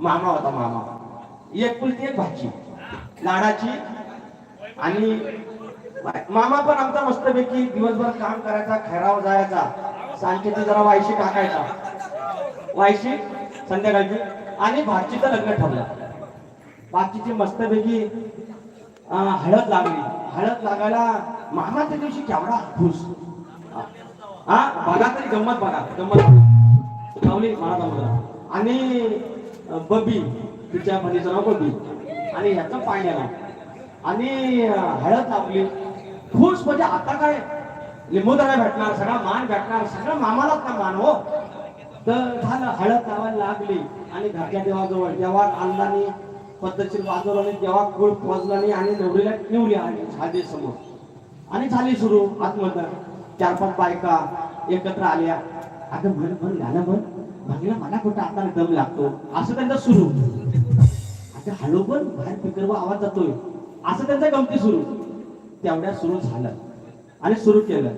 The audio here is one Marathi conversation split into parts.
मामा होता मामा. एक पुलती एक भाची. लाडाची. आणि मामा पण आमचा मस्तपैकी दिवसभर काम करायचा खैराव जायचा. सांजेची जरा वायशी टाकायचा. वायशी संध्याकाळची. आणि भाचीचं लग्न ठरलं. बाकीची मस्तपैकी हळद लागली. हळद लागायला मामा त्या दिवशी केवढा खुश. हा? बघा तरी गंमत बघा. गंमत लावली मला आणि बबी तिच्या बहिणीचं नाव बबी. आणि ह्याचं पाण्याला आणि हळद लावली. खुश म्हणजे आता काय? लिंबूदारा भेटणार सगळा मान भेटणार सगळं मामालाच ना मान हो. तर झालं हळद लावायला लागली. आणि घरच्या देवाजवळ देवा आणलानी पद्धतशीर वाजवला आणि देवा गुळ पोचला नाही आणि नवरीला ठेवली आली झाली समोर. आणि झाली सुरू आत्महत्या चार पाच बायका एकत्र आल्या. आता म्हण म्हण गाणं म्हण. म्हणलं मला कुठं आता दम लागतो. असं त्यांचा सुरू. आता हळू पण बाहेर पिकरवा आवाज जातोय. असं त्यांचा गमती सुरू. तेवढ्या सुरू झालं. आणि सुरू केलं.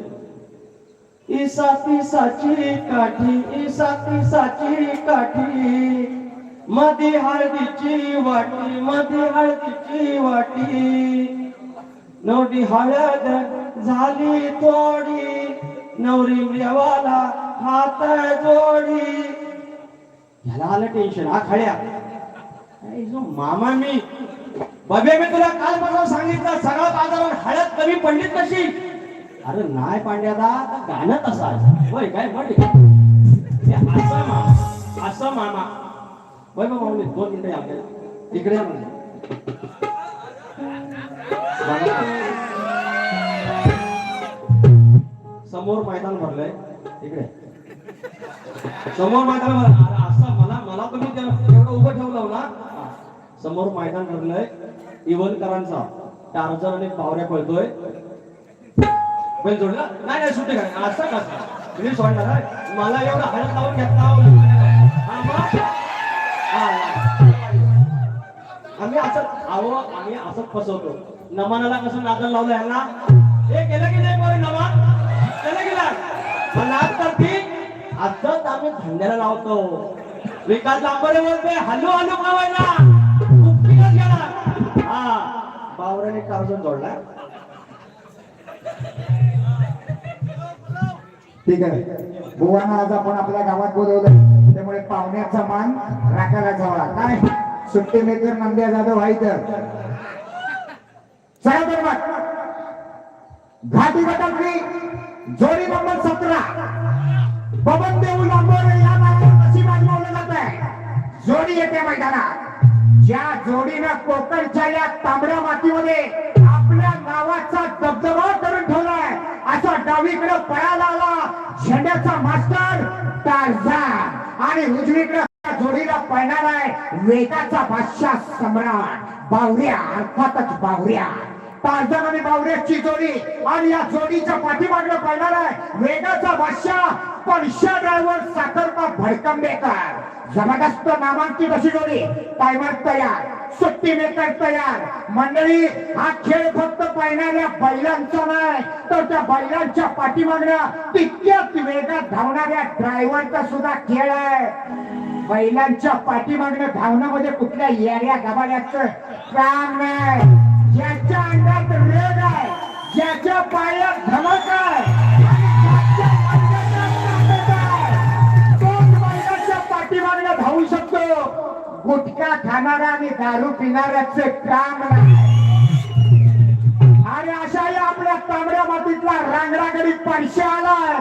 ईसा तिसाची काठी ईसा तिसाची काठी. मध्ये हळदीची वाटी मध्ये हळदीची वाटी. नवरी हळद झाली थोडी नवरी देवाला हात जोडी. ह्याला आलं टेन्शन हा खड्या. जो मामा मी बबे मी तुला काल परवा सांगितलं सगळं बाजारात हळद कमी पडली तशी अरे नाही पांड्यादा गाणं तसा होय काय म्हणे असं मामा असं मामा. होय बाबा माऊली दोन मिनिटं आपल्याला. इकडे म्हणजे समोर मैदान भरलंय. इकडे समोर मैदान भरलं असं तुम्ही एवढं उभं ठेवलं हो ना? समोर मैदान भरलंय इवनकरांचा. टार्जर आणि पावऱ्या पळतोय. बैल जोडला. नाही नाही सुट्टी काय असं कसं मी सोडणार मला एवढं हळद लावून घेतला आम्ही असं अहो आम्ही असंच फसवतो. नमानाला कसं नादन लावलं यांना? हे केलं की नाही बरं नमान? केलं की नाही? मग आजच आम्ही धंद्याला लावतो. विकास लांबरे बोलते हल्लो हल्लू खावायला कुपीनच गेला हा. बावराने कार्जन जोडला. ठीक आहे. बुवाना आज आपण आपल्या गावात बोलवलं. त्यामुळे पाहुण्याचा मान राखायला जावा. काय? सुट्टी मेकर नंद्या जाधव आहे तर. चला तर मग. घाटी गटातली जोडी नंबर सतरा. बबन देऊ लांबोरे या नावा जोडी येते मैदानात. ज्या जोडीनं कोकणच्या या तांबड्या मातीमध्ये आपल्या नावाचा दबदबा करून ठेवलाय. असा डावीकडे पळाला आला. झेंड्याचा मास्टर टारझान आणि उजवीकडे त्या जोडीला पळणार आहे वेगाचा बादशाह सम्राट. बावऱ्या अर्थातच बावऱ्या. टारझान आणि बावऱ्याची जोडी. आणि या जोडीच्या पाठीमागलं पळणार आहे वेगाचा बादशाह. पणशा ड्रायव्हर साखरपा भडकंबेकर. जबरदस्त नामांकित अशी जोडी. टायमर तयार. सुट्टी मेकर तयार. मंडळी हा खेळ फक्त पाहणाऱ्या बैलांचा नाही तर त्या बैलांच्या पाठीमागण्या तितक्याच वेगात धावणाऱ्या ड्रायव्हरचा सुद्धा खेळ आहे. बैलांच्या पाठीमागणं धावण्यामध्ये कुठल्या येड्या गबाड्याचं काम नाही. ज्याच्या अंगात रेग आहे. ज्याच्या पायात धमक आहे. ज्याच्या धावू शकतो. गुटखा खाणारा आणि दारू पिणाऱ्याच काम नाही. आणि अशाही आपल्या तांबड्या मातीतला रांगडागडी पैसे आलाय.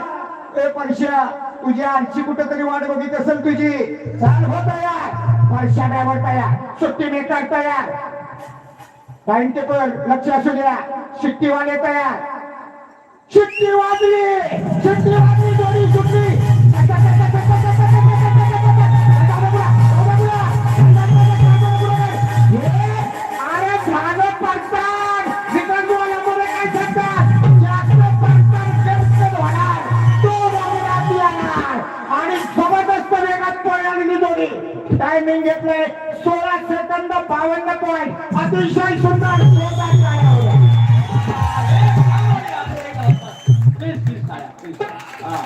ते पडशा तुझी आरची कुठं तरी वाट बघित असेल तुझी. चाल हो तयार. पडशा ड्रायव्हर तयार. सुट्टी मेकर तयार. टाइम टेबल लक्ष असू द्या शिट्टीवाले तयार शिट्टी वाजली शिट्टी वाजली दोन्ही सुटली अरे झालं पडतात काय सांगतात होणार तो येणार आणि जबरदस्त वेगात पळणारी जोडी टायमिंग घेतलंय बावन्न पॉईंट अतिशय सुंदर. हा.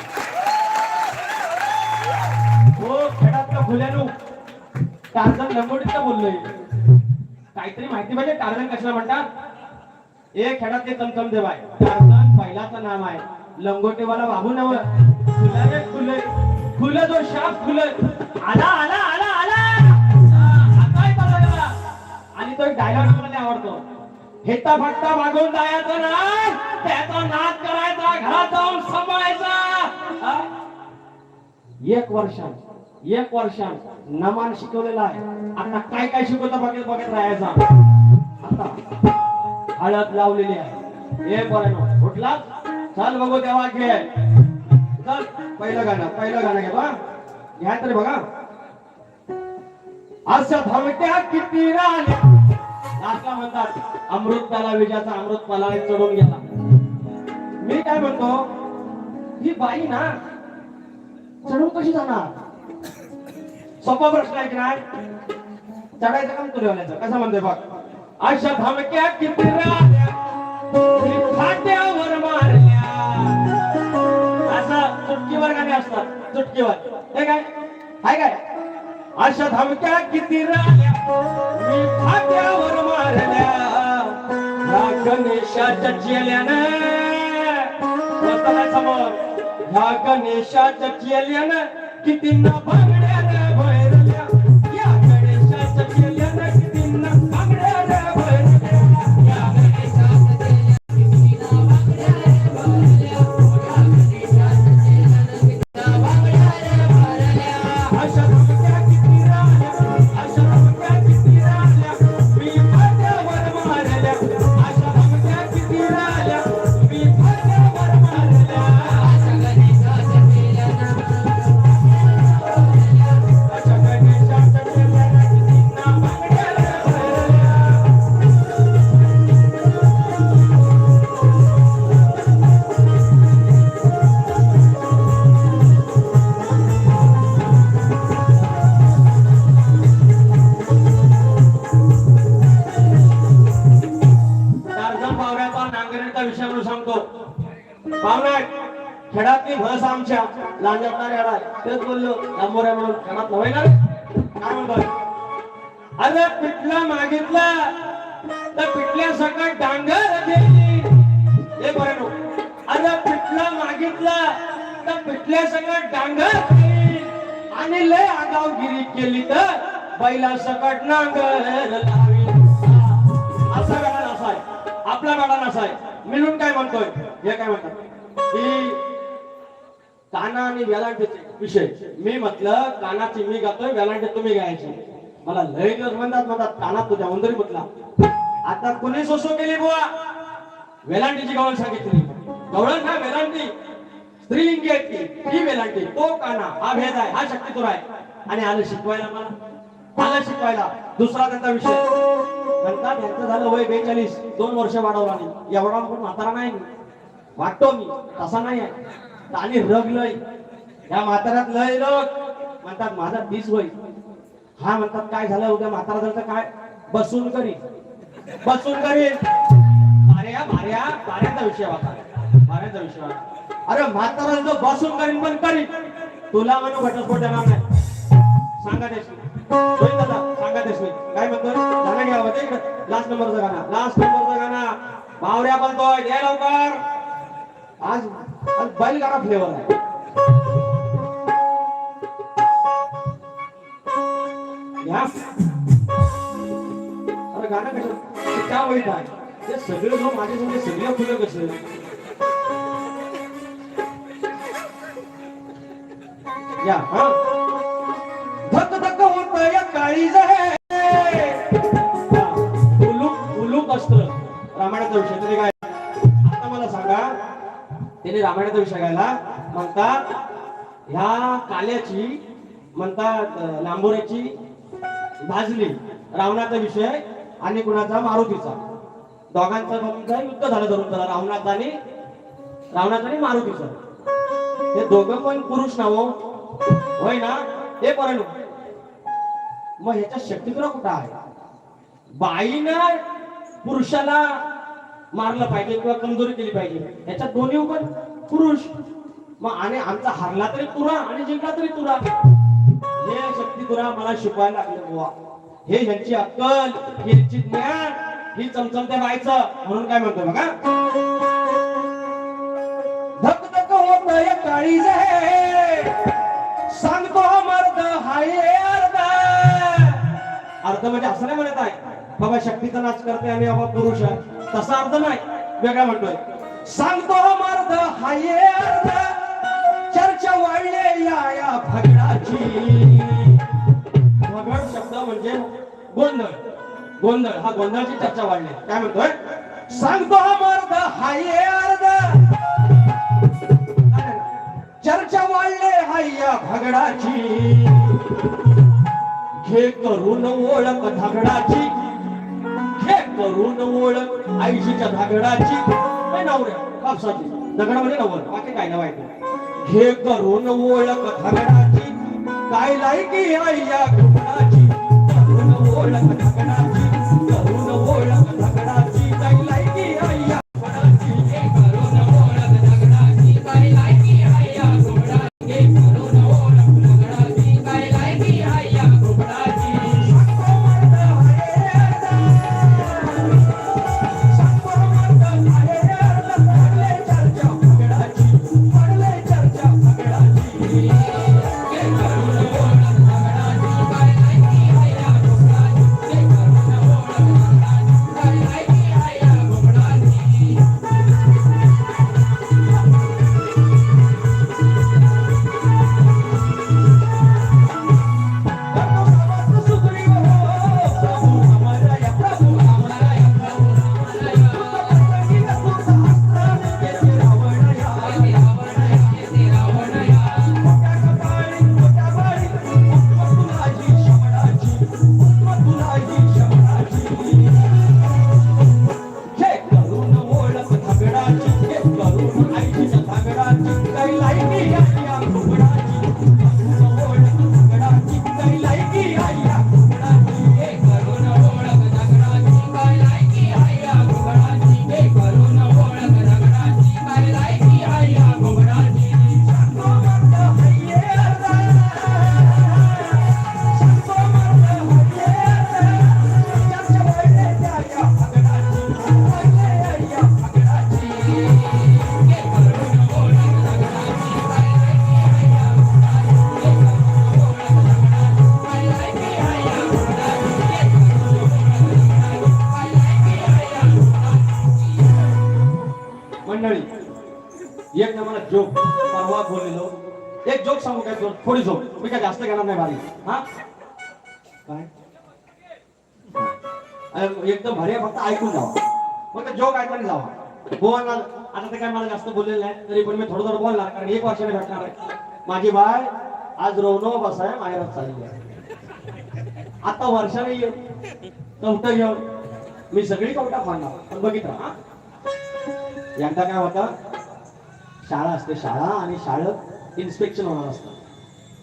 खेळातलं टार्झन लंगोटीचा बोललोय काहीतरी माहिती पाहिजे टार्झन कशाला म्हणतात एक खेळात ते चमचम देवाय टार्झन पहिलाचं नाव आहे लंगोटेवाला बाबू नव रे फुलं फुलं जो शाप फुलं आला आला आणि तो डायलॉग मला आवडतो. हेता फट्टा मागून जायचं ना त्याचा नाद करायचा घरात जाऊन सांभाळायचा. एक वर्षात एक वर्षात नमान शिकवलेला आहे. आता काय काय शिकवतं बघत बघत राहायचा. आता हळद लावलेली आहे. हे बरं कुठला चल बघू देवा घे. चल पहिलं गाणं पहिलं गाणं घे बा. घ्या तरी बघा. असं धमक्या किती राहिल्या लास्टला म्हणतात अमृताला विजाचा अमृत पलाळीत चढून गेला. मी काय म्हणतो ही बाई ना चढून कशी जाणार? सोपा प्रश्न आहे की नाही? चढायचं काम तुझ्यावाल्याचं कसं म्हणते बघ. अशा धमक्या किती राहिल्या मारल्या. असं चुटकीवर गाणे असतात चुटकीवर. हे काय? हाय काय? अशा धमक्या किती राहिल्या? मी फाट्यावर मारल्या ह्या गणेशाच्या चेल्यानं स्वतःला समोर ह्या गणेशाच्या चेल्यानं किती नफा नांगरणीचा विषय म्हणून सांगतो. पाहुणे खेळातली भस आमच्या लांजटणाऱ्या येणार तेच बोललो लांबोऱ्या म्हणून खेळात नव्हे ना काय म्हणतो अरे पिठलं मागितलं तर पिठल्या सकट डांगर गेली. हे बरं अरे पिठलं मागितलं तर पिठल्या सकट डांगर आणि लय आगावगिरी केली तर बैला सकट नांगर म्हणतोय हे काय म्हणतात? की काना आणि वेलांटीचे विषय. मी म्हटलं कानाची मी गातोय वेलांटी तुम्ही गायची. मला लय दिवस म्हणतात म्हणतात कानात तुझ्या उंदरी म्हटला आता कुणी सोसो केली बुवा? वेलांटीची गवळ सांगितली. गवळण ना वेलांटी? स्त्रीलिंगी आहे ती. ही वेलांटी. तो काना हा भेद आहे हा शक्तितुर आहे. आणि आलं शिकवायला मला. आलं शिकवायला. दुसरा त्यांचा विषय. म्हणतात त्यांचं झालं वय बेचाळीस दोन वर्ष वाढवला नाही एवढा पण म्हातारा नाही वाटतो मी तसा नाही आहे. आणि रग लय. या म्हाताऱ्यात लय रग. म्हणतात माझा तीस वय. हा म्हणतात काय झालं? उद्या म्हातारा झालं तर काय? बसून करी. बसून करी. भार्या भाऱ्या भाऱ्याचा विषय होता भाऱ्याचा विषय होता अरे म्हातारा जो बसून करीन पण करी तुला म्हणून घटस्फोट देणार नाही. सांगा देशमुख लास्ट नंबरचा गाणं. लास्ट नंबरचा गाणा. बावऱ्या बनतोय दे लवकर. आज आज बैलगाडा फ्लेवर आहे. अरे गाणं कसं? त्या वाईट आहे. ते सगळे लोक माझे म्हणजे सगळे फुलं कसे? या हा. धक धक होत या काळी रामायणाचा विषय तरी काय? आता मला सांगा त्याने रामायणाचा विषय गायला. म्हणतात ह्या काल्याची म्हणतात लांबोऱ्याची भाजली रावणाचा विषय आणि कुणाचा? मारुतीचा. दोघांचा दोघांचं युद्ध झालं धरून त्याला? रावणाचा आणि रावणाचा आणि मारुतीचा. हे दोघं पण पुरुष नाव हो. होय ना? हे बरं मग ह्याच्या शक्ती कुठं आहे? बाईनं पुरुषाला मारलं पाहिजे किंवा कमजोरी केली पाहिजे. याच्यात दोन्ही पण पुरुष. मग आणि आमचा हरला तरी तुरा आणि जिंकला तरी तुरा. हे शक्ती तुरा मला शिकवायला लागले बुवा. हे ह्यांची अक्कल ह्यांची ज्ञान ही चमचमत्या बायचं म्हणून काय म्हणतो बघा. धक धक होत काळी सांगतो मर्द हाय अर्ध. अर्ध म्हणजे असं नाही म्हणत आहे. बाबा शक्तीचा नाच करते आणि बाबा पुरुष. आहे तसा अर्थ नाही. वेगळा म्हणतोय. सांगतो मार्ग हाये अर्थ. चर्चा वाढले या भगडाची. भगड शब्द म्हणजे गोंधळ. गोंधळ हा गोंधळाची चर्चा वाढली. काय म्हणतोय? सांगतो हा मार्ग हाये अर्ध चर्चा वाढले हाय्या भगडाची. घे करून ओळख धगडाची करून ओळख आयुष्याच्या धागडाची नवऱ्या? कापसाची. दगड म्हणजे नवर. बाकी काय ना माहिती घे करून ओळख धागडाची काय लायकी आई या घुमडाची मंडळी एक ना मला जोक परवा बोललेलो. एक जोक सांगू काय दोन? थोडी जोक मी काय जास्त घेणार नाही भारी. हा? काय? एकदम भारी फक्त ऐकून जावा. फक्त जोक ऐकून जावा. बोलला आता ते काय मला जास्त बोललेलं नाही तरी पण मी थोडं थोडं बोलणार कारण एक वर्षाने भेटणार आहे. माझी बाय आज रोवनो बसाय माहेरात चालली आहे. आता वर्षाने येऊ. कवटं घेऊन. मी सगळी कवटा खाणार. पण बघितलं हा? एकदा काय होतं? शाळा असते. शाळा आणि शाळेत इन्स्पेक्शन होणार असतं.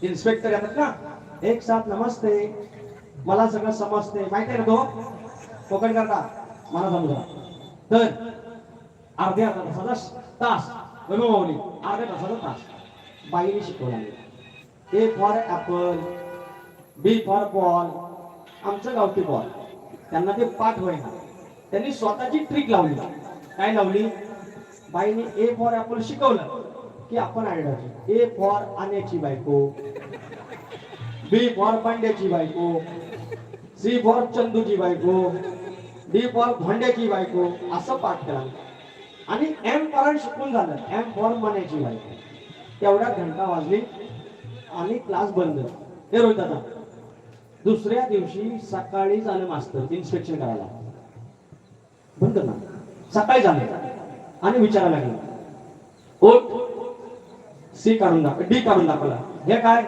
इन्स्पेक्टर येतात ना? एक साथ नमस्ते. मला सगळं समजते. माहिती आहे ना तो? कोकण करता. मला समजा तर अर्ध्या तासाचा तास. वैभव अर्ध्या तासाचा तास. बाईने शिकवला A for apple B for ball आमचं गावठी बॉल त्यांना ते पाठ होईना. त्यांनी स्वतःची ट्रिक लावली. काय लावली? बाईने ए फॉर ऍपल शिकवलं की आपण आयडिया ए फॉर आण्याची बायको. बी फॉर पांड्याची बायको. सी फॉर चंदूची बायको. डी फॉर भांड्याची बायको. असं पाठ करा आणि एम कारण शिकून झालं. एम फॉर मण्याची बायको. तेवढ्या घंटा वाजली आणि क्लास बंद. हे रोहित दादा दुसऱ्या दिवशी सकाळी झालं मास्तर इन्स्पेक्शन करायला. बंद ना? सकाळी झालं. आणि विचारायला लागले. ओट सी काढून दाखव डी काढून दाखवला हे काय?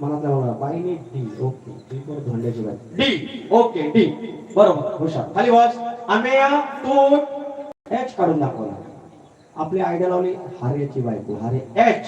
मला त्या बाईने डी. ओके. डी बरोबर धोंड्याची बाई. डी. Okay D. बरोबर. हुशार. खाली वाच अमेया तू. एच काढून दाखवला आपली आयडिया लावली हार्याची बायको. हारे एच